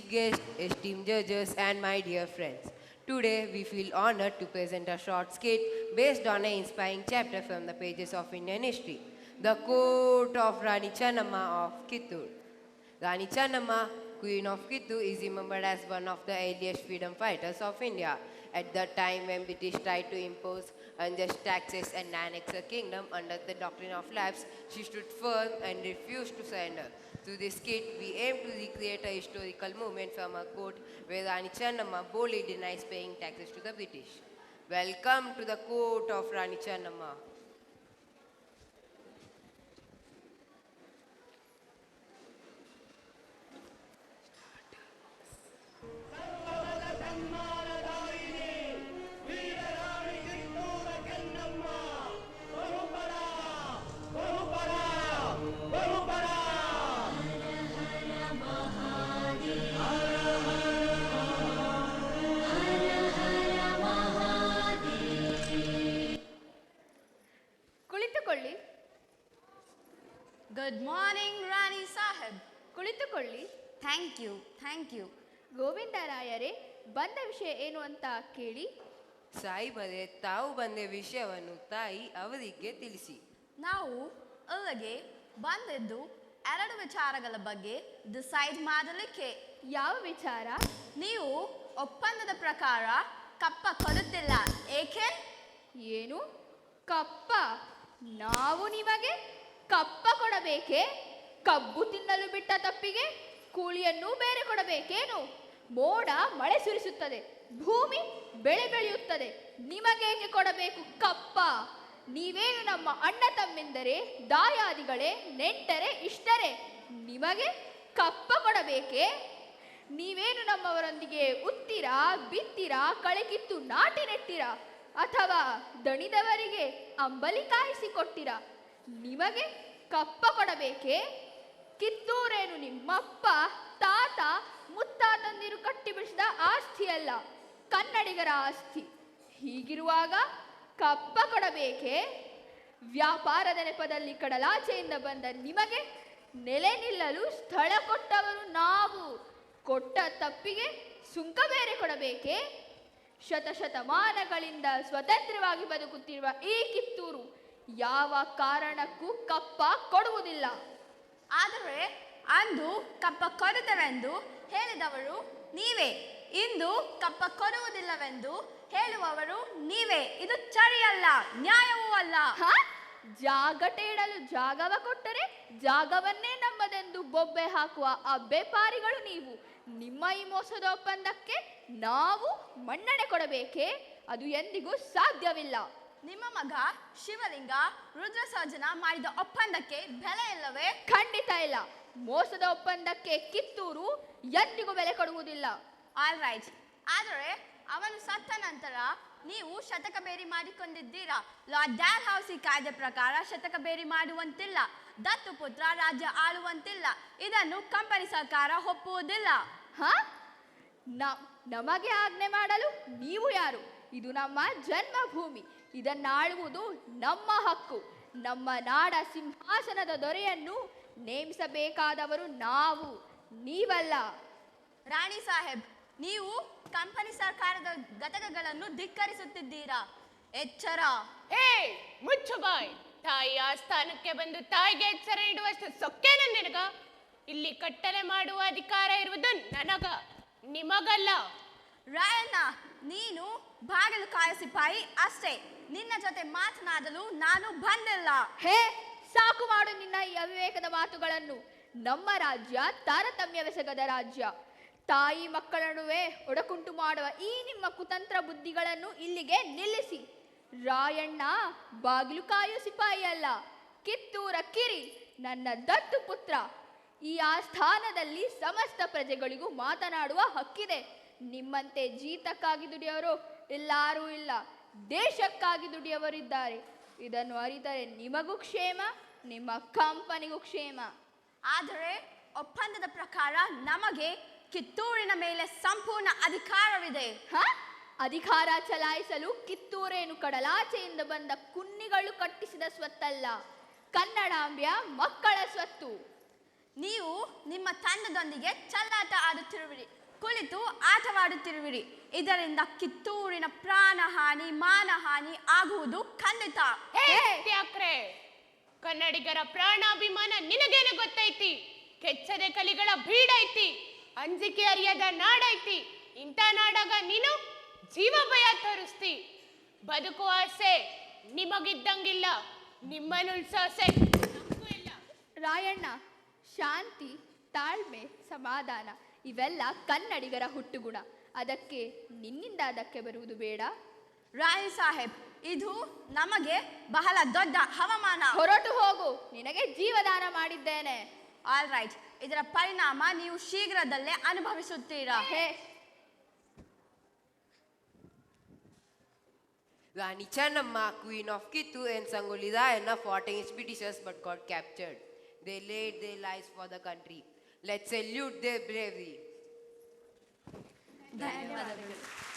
chief guest, esteemed judges, and my dear friends. Today, we feel honored to present a short skit based on an inspiring chapter from the pages of Indian history, The Court of Rani Channamma of Kittur. Rani Channamma, Queen of Kittur, is remembered as one of the earliest freedom fighters of India. At the time when British tried to impose unjust taxes and annex the kingdom under the doctrine of lapse, she stood firm and refused to surrender. Through this kit, we aim to recreate a historical moment from a court where Rani Channamma boldly denies paying taxes to the British. Welcome to the court of Rani Channamma. Good morning Rani Saheb ಕುಳಿತುಕೊಳ್ಳಿ. Thank you thank you ಗೋವಿಂದರಾಯರೇ ಬಂದ ವಿಷಯ ಏನು ಅಂತ ಕೇಳಿ. ಸಾಯಿಬರೇ ತಾವು ಬಂದ ವಿಷಯವನ್ನು ತಾಯಿ ಅವರಿಗೆ ತಿಳಿಸಿ. ನಾವು ಅಲ್ಲಿಗೆ ಬಂದದ್ದು ಎರಡು ವಿಚಾರಗಳ ಬಗ್ಗೆ ಡಿಸೈಡ್ ಮಾಡಲಿಕ್ಕೆ. ಯಾವ ವಿಚಾರ? ನೀವು ಒಪ್ಪಂದದ ಪ್ರಕಾರ ಕಪ್ಪ ಕೊಡುತ್ತಿಲ್ಲ ಏಕೆ? ಏನು? ಕಪ್ಪ? ನಾವು ನಿಮಗೆ ಕಪ್ಪ ಕೊಡಬೇಕೇ? ಕಬ್ಬು ತಿನ್ನಲು ಬಿಟ್ಟ ತಪ್ಪಿಗೆ ಕೂಲಿಯನ್ನು ಬೇರೆ ಕೊಡಬೇಕೇನು? ಮೋಡ ಮಳೆ ಸುರಿಸುತ್ತದೆ, ಭೂಮಿ ಬೆಳೆ ಬೆಳೆಯುತ್ತದೆ. ನಿಮಗೇಕೆ ಕೊಡಬೇಕು ಕಪ್ಪ? ನೀವೇನು ನಮ್ಮ ಅಣ್ಣ ತಮ್ಮೆಂದರೆ, ದಾಯಾದಿಗಳೇ, ನೆಂಟರೆ, ಇಷ್ಟರೇ, ನಿಮಗೆ ಕಪ್ಪ ಕೊಡಬೇಕೇ? ನೀವೇನು ನಮ್ಮವರೊಂದಿಗೆ ಉತ್ತೀರಾ, ಬಿತ್ತಿರಾ, ಕಳೆಕಿತ್ತು, ನಾಟಿ ನೆಟ್ಟಿರಾ, ಅಥವಾ ದಣಿದವರಿಗೆ ಅಂಬಲಿ ಕಾಯಿಸಿ ಕೊಟ್ಟಿರಾ? ನಿಮಗೆ ಕಪ್ಪ ಕೊಡಬೇಕೇ? ಕಿತ್ತೂರೇನು ನಿಮ್ಮಪ್ಪ, ತಾತ ಮುತ್ತಾತಂದಿರು ಕಟ್ಟಿ ಬೆಳೆಸಿದ ಆಸ್ತಿಯಲ್ಲ ಕನ್ನಡಿಗರ ಆಸ್ತಿ. ಹೀಗಿರುವಾಗ ಕಪ್ಪ ಕೊಡಬೇಕೇ? ವ್ಯಾಪಾರದ ನೆಪದಲ್ಲಿ ಕಡಲಾಚೆಯಿಂದ ಬಂದ ನಿಮಗೆ ನೆಲೆ ನಿಲ್ಲಲು ಸ್ಥಳ ಕೊಟ್ಟವರು ನಾವು. ಕೊಟ್ಟ ತಪ್ಪಿಗೆ ಸುಂಕ ಬೇರೆ ಕೊಡಬೇಕೇ? ಶತಶತಮಾನಗಳಿಂದ ಸ್ವತಂತ್ರವಾಗಿ ಬದುಕುತ್ತಿರುವ ಈ ಕಿತ್ತೂರು ಯಾವ ಕಾರಣಕ್ಕೂ ಕಪ್ಪ ಕೊಡುವುದಿಲ್ಲ. ಆದರೆ ಅಂದು ಕಪ್ಪ ಕೊಡುತ್ತವೆಂದು ಹೇಳಿದವರು ನೀವೇ. ಇಂದು ಕಪ್ಪ ಕೊಡುವುದಿಲ್ಲವೆಂದು ಹೇಳುವವರು ನೀವೇ. ಇದು ಸರಿಯಲ್ಲ ನ್ಯಾಯವೂ ಅಲ್ಲ. ಜಾಗಟ ಇಡಲು ಜಾಗವ ಕೊಟ್ಟರೆ ಜಾಗವನ್ನೇ ನಮ್ಮದೆಂದು ಬೊಬ್ಬೆ ಹಾಕುವ ಆ ಬೇಪಾರಿಗಳು ನೀವು. ನಿಮ್ಮ ಈ ಮೋಸದ ಒಪ್ಪಂದಕ್ಕೆ ನಾವು ಮನ್ನಣೆ ಕೊಡಬೇಕೇ? ಅದು ಎಂದಿಗೂ ಸಾಧ್ಯವಿಲ್ಲ. ನಿಮ್ಮ ಮಗ ಶಿವಲಿಂಗ ರುದ್ರ ಸರ್ಜನ ಮಾಡಿದ ಒಪ್ಪಂದಕ್ಕೆ ಬೆಲೆ ಇಲ್ಲವೇ? ಖಂಡಿತ ಇಲ್ಲ. ಮೋಸದ ಒಪ್ಪಂದಕ್ಕೆ ಕಿತ್ತೂರು ಎಂದಿಗೂ ಬೆಲೆ ಕೊಡುವುದಿಲ್ಲ. ಆಲ್ ರೈಟ್ ಆದರೆ ಅವನು ಸತ್ತ ನಂತರ ನೀವು ಶತಕ ಬೇರಿ ಮಾಡಿಕೊಂಡಿದ್ದೀರಾ? ಲಾರ್ಡ್ ಡ್ಯಾಲ್ ಹೌಸಿ ಕಾಯ್ದೆ ಪ್ರಕಾರ ಶತಕ ಬೇರಿ ಮಾಡುವಂತಿಲ್ಲ. ದತ್ತು ಪುತ್ರ ರಾಜ್ಯ ಆಳುವಂತಿಲ್ಲ. ಇದನ್ನು ಕಂಪನಿ ಸರ್ಕಾರ ಒಪ್ಪುವುದಿಲ್ಲ. ಹ? ನಮಗೆ ಆಜ್ಞೆ ಮಾಡಲು ನೀವು ಯಾರು? ಇದು ನಮ್ಮ ಜನ್ಮಭೂಮಿ. ಇದನ್ನಾಳುವುದು ನಮ್ಮ ಹಕ್ಕು. ನಮ್ಮ ನಾಡ ಸಿಂಹಾಸನದ ದೊರೆಯನ್ನು ನೇಮಿಸಬೇಕಾದವರು ನಾವು ನೀವಲ್ಲ. ರಾಣಿ ಸಾಹೇಬ್ ನೀವು ಕಂಪನಿ ಸರ್ಕಾರದ ಘಟಕಗಳನ್ನು ಧಿಕ್ಕರಿಸುತ್ತಿದ್ದೀರಾ? ಎಚ್ಚರ. ಏ ಮುಚ್ಚು ಬಾಯ್ ತಾಯಿ ಆಸ್ಥಾನಕ್ಕೆ ಬಂದು ತಾಯಿಗೆ ಎಚ್ಚರ ಇಡುವಷ್ಟು ಸೊಕ್ಕೇನ ನಿನಗ? ಇಲ್ಲಿ ಕಟ್ಟಲೆ ಮಾಡುವ ಅಧಿಕಾರ ಇರುವುದು ನನಗ ನಿಮಗಲ್ಲ. ರಾಯಣ್ಣ ನೀನು ಬಾಗಿಲು ಕಾಯ ಸಿಪಾಯಿ ಅಷ್ಟೇ. ನಿನ್ನ ಜೊತೆ ಮಾತನಾಡಲು ನಾನು ಬಂದಿಲ್ಲ. ಹೇ, ಸಾಕು ಮಾಡು ನಿನ್ನ ಈ ಅವಿವೇಕದ ಮಾತುಗಳನ್ನು. ನಮ್ಮ ರಾಜ್ಯ ತಾರತಮ್ಯವೆಸಗದ ರಾಜ್ಯ. ತಾಯಿ ಮಕ್ಕಳನ್ನುವೆ ಒಡಕುಂಟು ಮಾಡುವ ಈ ನಿಮ್ಮ ಕುತಂತ್ರ ಬುದ್ಧಿಗಳನ್ನು ಇಲ್ಲಿಗೆ ನಿಲ್ಲಿಸಿ. ರಾಯಣ್ಣ, ಬಾಗಿಲು ಕಾಯೋ ಸಿಪಾಯಿಯಲ್ಲ ಕಿತ್ತೂರ ಕಿರಿ, ನನ್ನ ದತ್ತು ಪುತ್ರ. ಈ ಆಸ್ಥಾನದಲ್ಲಿ ಸಮಸ್ತ ಪ್ರಜೆಗಳಿಗೂ ಮಾತನಾಡುವ ಹಕ್ಕಿದೆ. ನಿಮ್ಮಂತೆ ಜೀತಕ್ಕಾಗಿ ದುಡಿಯೋರು ಎಲ್ಲರೂ ಇಲ್ಲ. ದೇಶಕ್ಕಾಗಿ ದುಡಿಯವರಿದ್ದಾರೆ. ಇದನ್ನು ಅರಿತರೆ ನಿಮಗೂ ಕ್ಷೇಮ ನಿಮ್ಮ ಕಂಪನಿಗೂ ಕ್ಷೇಮ. ಆದರೆ ಒಪ್ಪಂದದ ಪ್ರಕಾರ ನಮಗೆ ಕಿತ್ತೂರಿನ ಮೇಲೆ ಸಂಪೂರ್ಣ ಅಧಿಕಾರವಿದೆ. ಹ? ಅಧಿಕಾರ ಚಲಾಯಿಸಲು ಕಿತ್ತೂರೇನು ಕಡಲಾಚೆಯಿಂದ ಬಂದ ಕುನ್ನಿಗಳು ಕಟ್ಟಿಸಿದ ಸ್ವತ್ತಲ್ಲ. ಕನ್ನಡಾಂಬ್ಯ ಮಕ್ಕಳ ಸ್ವತ್ತು. ನೀವು ನಿಮ್ಮ ತಂಡದೊಂದಿಗೆ ಚಲ್ಲಾಟ ಆಡುತ್ತಿರುವಿರಿ. ಕುಳಿತು ಆಟವಾಡುತ್ತಿರುವಿರಿ. ಇದರಿಂದ ಕಿತ್ತೂರಿನ ಪ್ರಾಣಹಾನಿ ಮಾನಹಾನಿ ಆಗುವುದು ಖಂಡಿತ. ತ್ಯಾಕ್ರೆ ಕನ್ನಡಿಗರ ಪ್ರಾಣಾಭಿಮಾನ ನಿನಗೇನು ಗೊತ್ತೈತಿ? ಕೆಚ್ಚದೆ ಕಲಿಗಳ ಬೀಡೈತಿ ಅಂಜಿಕೆ ಅರಿಯದ ನಾಡೈತಿ ಇಂಥ ನಾಡಾಗ ನೀನು ಜೀವ ಭಯ ತೋರಿಸ್ತಿ. ಬದುಕುವ ಆಸೆ ನಿಮಗಿದ್ದಂಗಿಲ್ಲ ನಿಮ್ಮನ್ನು ಆಸೆ ನಮಗೂ ಇಲ್ಲ. ರಾಯಣ್ಣ ಶಾಂತಿ ತಾಳ್ಮೆ ಸಮಾಧಾನ. ಇವೆಲ್ಲ ಕನ್ನಡಿಗರ ಹುಟ್ಟುಗುಣ. ಅದಕ್ಕೆ ನಿನ್ನಿಂದ ಅದಕ್ಕೆ ಬರುವುದು ಬೇಡ. ರಾಯ್ ಸಾಹೇಬ್ ಇದು ನಮಗೆ ಬಹಳ ದೊಡ್ಡ ಹವಾಮಾನ ಹೊರಟು ಹೋಗು ನಿನಗೆ ಜೀವದಾನ ಮಾಡಿದ್ದೇನೆ. ಆಲ್ ರೈಟ್ ಇದರ ಪರಿಣಾಮ ನೀವು ಶೀಘ್ರದಲ್ಲೇ ಅನುಭವಿಸುತ್ತೀರಾ? ಹೇ. Rani Chennamma queen of Kittur and Sangolli Rayanna fighting Britishers but got captured they laid their life for the country Let's salute their bravery. Thank you.